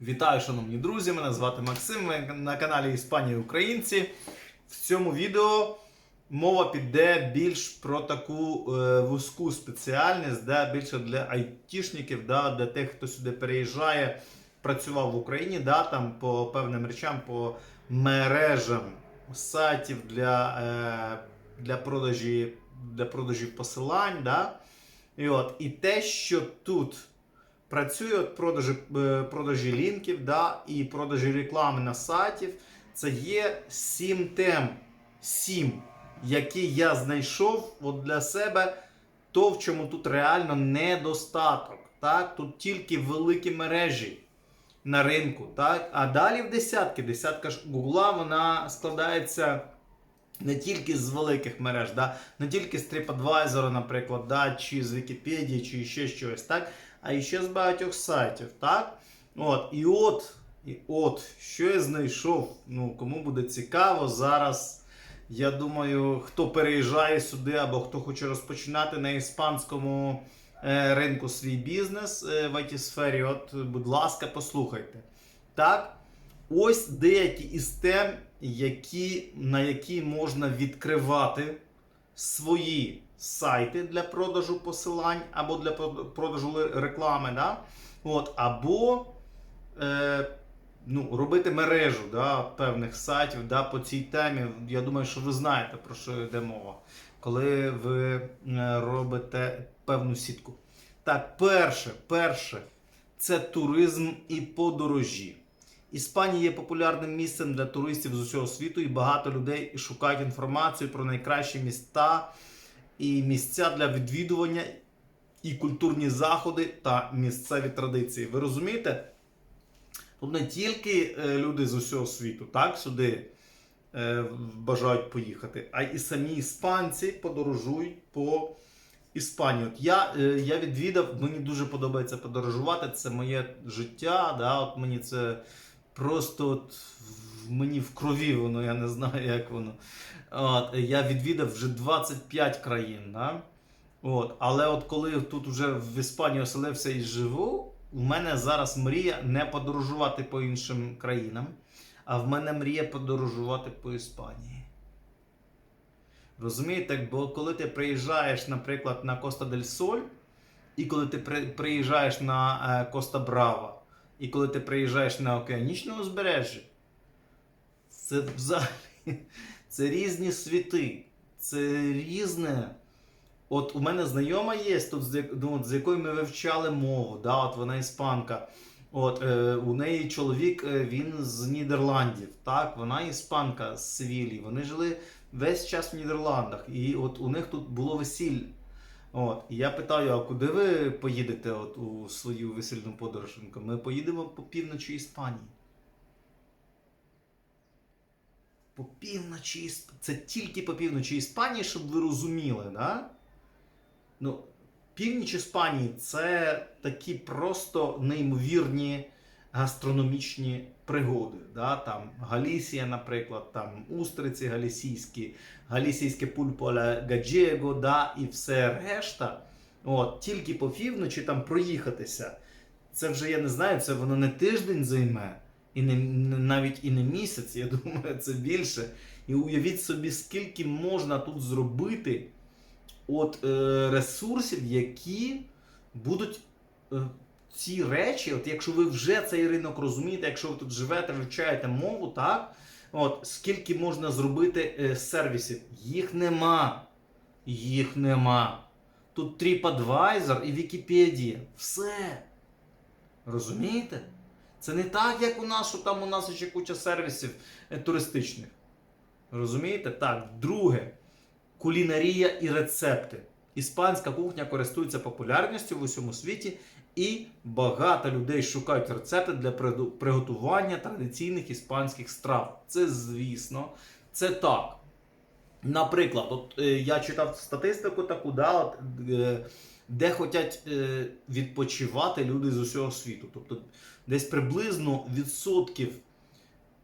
Вітаю, шановні друзі! Мене звати Максим. Ви на каналі Іспанія Українці. В цьому відео мова піде більш про таку е, вузьку спеціальність, да, більше для айтішників, да, для тих, хто сюди переїжджає, працював в Україні, да, там по певним речам, по мережам сайтів для, е, для, продажі, для продажі посилань. Да. І, от, і те, що тут працює от продажі, е, продажі лінків да, і продажі реклами на сайтів. Це є сім тем, сім, які я знайшов от для себе, то в чому тут реально недостаток. Так? Тут тільки великі мережі на ринку. Так? А далі в десятки. Десятка ж Гугла вона складається. Не тільки з великих мереж, да? не тільки з TripAdvisor, наприклад, да? чи з Вікіпедії, чи ще щось, так? А ще з багатьох сайтів. так? От, І от, і от, що я знайшов, ну, кому буде цікаво, зараз, я думаю, хто переїжджає сюди або хто хоче розпочинати на іспанському е, ринку свій бізнес е, в it сфері от, будь ласка, послухайте. Так? Ось деякі із тем, які, на які можна відкривати свої сайти для продажу посилань або для продажу реклами, да? От, або е, ну, робити мережу да, певних сайтів да, по цій темі. Я думаю, що ви знаєте, про що йде мова, коли ви е, робите певну сітку. Так, перше, перше це туризм і подорожі. Іспанія є популярним місцем для туристів з усього світу, і багато людей шукають інформацію про найкращі міста і місця для відвідування, і культурні заходи та місцеві традиції. Ви розумієте? Тут не тільки е, люди з усього світу, так, сюди е, бажають поїхати, а і самі іспанці подорожують по Іспанії. От я, е, я відвідав, мені дуже подобається подорожувати, це моє життя. Да, от мені це просто от мені в крові воно, я не знаю, як воно. От, я відвідав вже 25 країн. Да? От, але от коли тут вже в Іспанії оселився і живу, у мене зараз мрія не подорожувати по іншим країнам, а в мене мрія подорожувати по Іспанії. Розумієте, бо коли ти приїжджаєш, наприклад, на Коста дель Соль, і коли ти приїжджаєш на е, Коста Брава, і коли ти приїжджаєш на океанічне узбережжя, це взагалі це різні світи, це різне. От у мене знайома є тут, ну, з якою ми вивчали мову, да, от вона іспанка. От, е, у неї чоловік е, він з Нідерландів, так, вона іспанка з Севілії. Вони жили весь час в Нідерландах. І от у них тут було весілля. От, і я питаю, а куди ви поїдете от, у свою весільну подорож? Ми поїдемо по півночі Іспанії. По півночі Це тільки по півночі Іспанії, щоб ви розуміли, да? Ну, північ Іспанії це такі просто неймовірні гастрономічні пригоди. Да? Там Галісія, наприклад, там устриці галісійські, галісійське пульполе гаджего, да? і все решта. От, тільки по півночі там проїхатися. Це вже я не знаю, це воно не тиждень займе, і не, навіть і не місяць, я думаю, це більше. І уявіть собі, скільки можна тут зробити от е, ресурсів, які будуть е, ці речі, от якщо ви вже цей ринок розумієте, якщо ви тут живете, вивчаєте мову, так? От, скільки можна зробити е, сервісів? Їх нема. Їх нема. Тут TripAdvisor і Вікіпедія. Все. Розумієте? Це не так, як у нас, що там у нас ще куча сервісів е, туристичних. Розумієте? Так, друге. Кулінарія і рецепти. Іспанська кухня користується популярністю в усьому світі, і багато людей шукають рецепти для приготування традиційних іспанських страв. Це, звісно, це так. Наприклад, от, е, я читав статистику таку, да, от, е, де хочуть е, відпочивати люди з усього світу. Тобто десь приблизно відсотків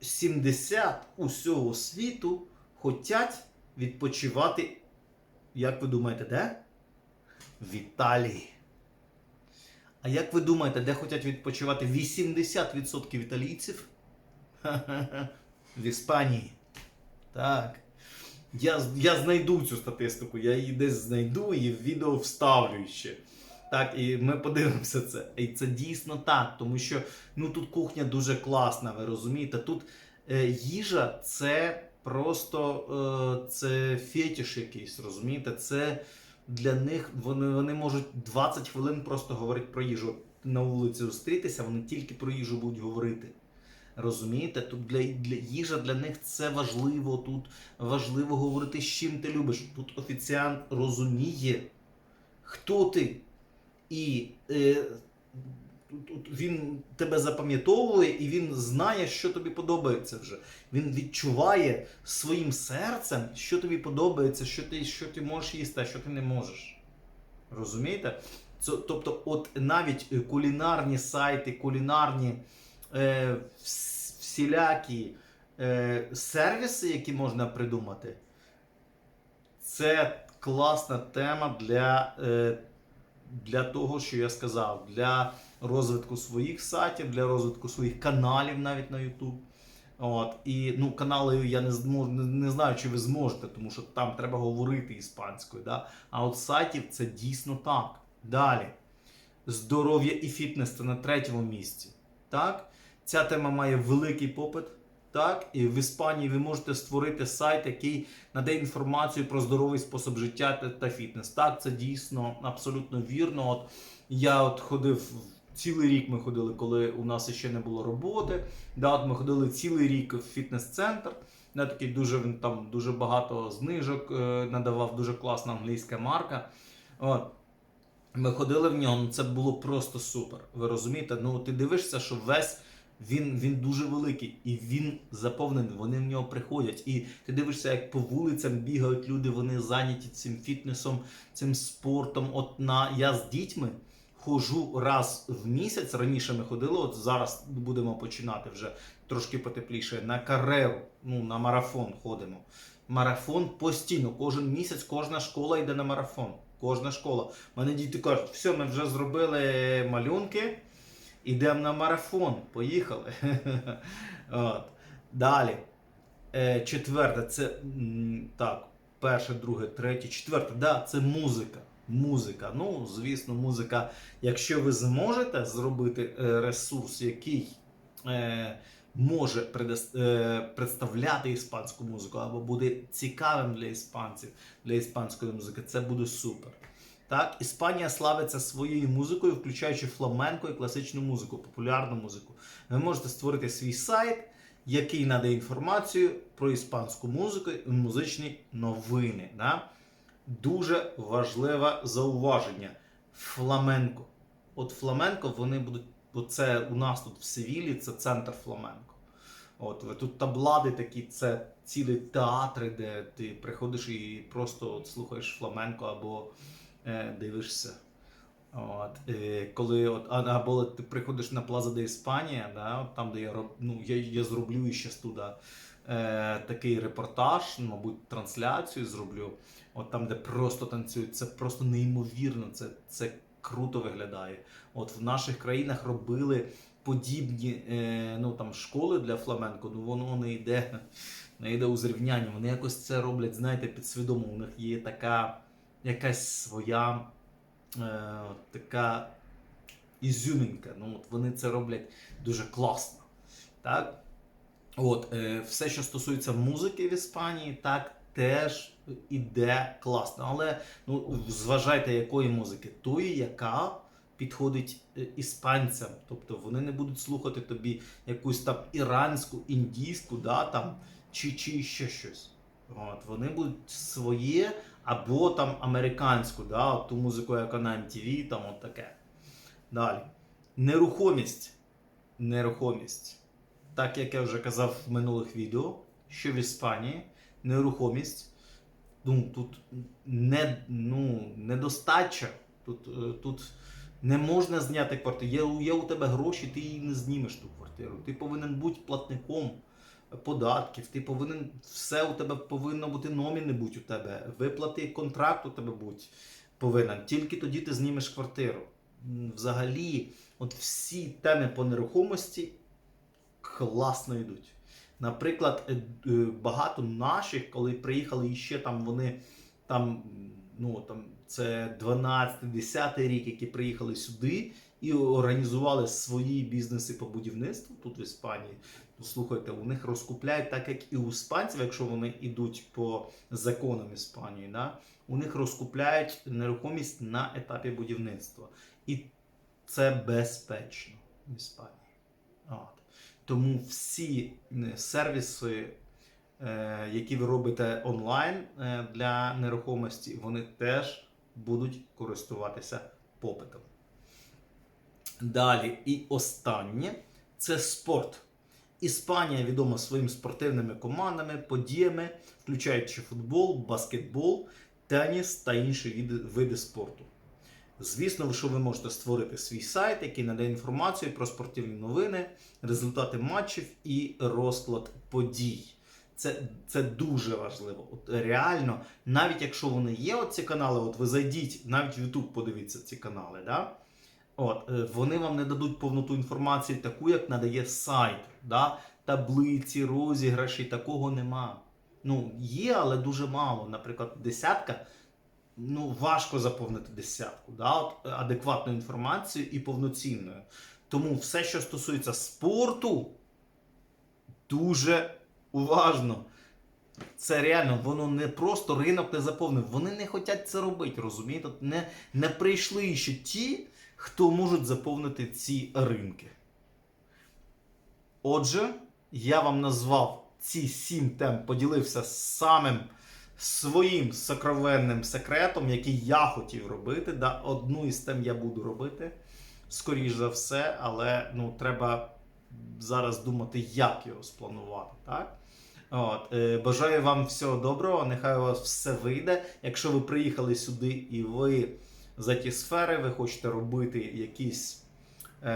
70 усього світу хочуть відпочивати, як ви думаєте, де? В Італії. А як ви думаєте, де хочуть відпочивати 80% італійців? В Іспанії. Так. Я, я знайду цю статистику, я її десь знайду і в відео вставлю ще. Так, і ми подивимося це. І це дійсно так, тому що ну тут кухня дуже класна, ви розумієте? Тут е, їжа це просто е, це фетиш якийсь, розумієте? Це для них вони, вони можуть 20 хвилин просто говорити про їжу. На вулиці зустрітися, вони тільки про їжу будуть говорити. Розумієте? Тут для, для їжа для них це важливо. Тут важливо говорити, з чим ти любиш. Тут офіціант розуміє, хто ти. І е, тут- він тебе запам'ятовує і він знає, що тобі подобається вже. Він відчуває своїм серцем, що тобі подобається, що ти, що ти можеш їсти, а що ти не можеш. Розумієте? Це, тобто, от навіть кулінарні сайти, кулінарні е, всілякі е, сервіси, які можна придумати, це класна тема для, е, для того, що я сказав, для розвитку своїх сайтів, для розвитку своїх каналів навіть на YouTube. От, і ну, канали я не зможу, не, знаю, чи ви зможете, тому що там треба говорити іспанською. Да? А от сайтів це дійсно так. Далі. Здоров'я і фітнес це на третьому місці. Так? Ця тема має великий попит. Так, і в Іспанії ви можете створити сайт, який надає інформацію про здоровий спосіб життя та, фітнес. Так, це дійсно абсолютно вірно. От я от ходив цілий рік. Ми ходили, коли у нас ще не було роботи. Да, от ми ходили цілий рік в фітнес-центр. Да, такий дуже він там дуже багато знижок е, надавав, дуже класна англійська марка. От. Ми ходили в нього, це було просто супер. Ви розумієте? Ну ти дивишся, що весь він, він дуже великий і він заповнений. Вони в нього приходять. І ти дивишся, як по вулицям бігають люди, вони зайняті цим фітнесом, цим спортом. От на я з дітьми ходжу раз в місяць. Раніше ми ходили, от зараз будемо починати вже трошки потепліше. На кареру, ну на марафон ходимо. Марафон постійно, кожен місяць, кожна школа йде на марафон. Кожна школа. Мене діти кажуть, все, ми вже зробили малюнки, ідемо на марафон. Поїхали. От. Далі. Е, четверте, це так, перше, друге, третє, четверте, да, це музика. Музика. Ну, звісно, музика. Якщо ви зможете зробити е, ресурс, який е, може представляти іспанську музику, або буде цікавим для іспанців, для іспанської музики, це буде супер. Так, Іспанія славиться своєю музикою, включаючи фламенко і класичну музику, популярну музику. Ви можете створити свій сайт, який надає інформацію про іспанську музику і музичні новини. Да? Дуже важливе зауваження. Фламенко. От фламенко вони будуть. Бо це у нас тут в Севілі, це центр фламенко. От ви тут таблади такі, це цілі театри, де ти приходиш і просто от слухаєш фламенко або дивишся. От, е, коли от, або ти приходиш на Плаза де Іспанія, да, от там, де я ну, я, я зроблю ще туди е, такий репортаж, мабуть, трансляцію зроблю. От там, де просто танцюють, це просто неймовірно, це, це круто виглядає. От в наших країнах робили подібні е, ну, там, школи для фламенко, ну воно не йде, не йде у зрівняння. Вони якось це роблять, знаєте, підсвідомо. У них є така якась своя е, така ізюмінка. Ну, от вони це роблять дуже класно. Так? От, е, все, що стосується музики в Іспанії, так теж іде класно. Але ну, зважайте, якої музики, тої, яка підходить е, іспанцям. Тобто вони не будуть слухати тобі якусь там іранську, індійську, да, там, чи, чи ще щось. От, вони будуть своє або там американську, да, от ту музику, яка на MTV, там от таке. Далі. Нерухомість. Нерухомість. Так як я вже казав в минулих відео, що в Іспанії нерухомість ну, тут не, ну, недостача. Тут, е, тут не можна зняти квартиру. Є, є у тебе гроші, ти її не знімеш ту квартиру. Ти повинен бути платником податків, ти повинен все у тебе повинно бути номіни будь у тебе. Виплати контракт у тебе будь повинен. Тільки тоді ти знімеш квартиру. взагалі, от всі теми по нерухомості класно йдуть. Наприклад, е, е, багато наших, коли приїхали і ще там вони там, ну там це 12-10 рік, які приїхали сюди і організували свої бізнеси по будівництву тут в Іспанії. Ну, слухайте, у них розкупляють так, як і у іспанців, якщо вони йдуть по законам Іспанії, да? у них розкупляють нерухомість на етапі будівництва. І це безпечно в Іспанії. От. Тому всі е, сервіси, е, які ви робите онлайн е, для нерухомості, вони теж будуть користуватися попитом. Далі, і останнє це спорт. Іспанія відома своїми спортивними командами, подіями, включаючи футбол, баскетбол, теніс та інші види, види спорту. Звісно, що ви можете створити свій сайт, який надає інформацію про спортивні новини, результати матчів і розклад подій. Це, це дуже важливо. От реально, навіть якщо вони є, от ці канали, от ви зайдіть, навіть в YouTube подивіться ці канали, да? От, е, вони вам не дадуть повноту інформації, таку, як надає сайт. Да? Таблиці, розіграші, такого нема. Ну, є, але дуже мало. Наприклад, десятка. Ну, важко заповнити десятку, да? От, е, адекватною інформацією і повноцінною. Тому все, що стосується спорту, дуже уважно. Це реально, воно не просто ринок не заповнив. Вони не хочуть це робити, розумієте? Не, не прийшли ще ті, хто можуть заповнити ці ринки. Отже, я вам назвав ці сім тем, поділився самим своїм сокровенним секретом, який я хотів робити. Да, одну із тем я буду робити, скоріш за все, але ну, треба зараз думати, як його спланувати. Так? От, е, бажаю вам всього доброго, нехай у вас все вийде. Якщо ви приїхали сюди і ви за ті сфери, ви хочете робити якісь е,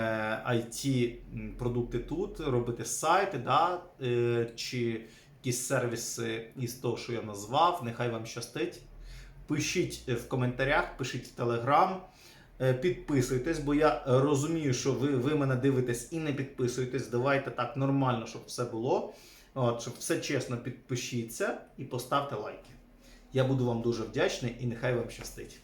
IT продукти тут, робити сайти, да, е, чи якісь сервіси із того, що я назвав, нехай вам щастить. Пишіть в коментарях, пишіть в Телеграм. Е, Підписуйтесь, бо я розумію, що ви, ви мене дивитесь і не підписуєтесь. Давайте так нормально, щоб все було. От, щоб все чесно підпишіться і поставте лайки. Я буду вам дуже вдячний і нехай вам щастить.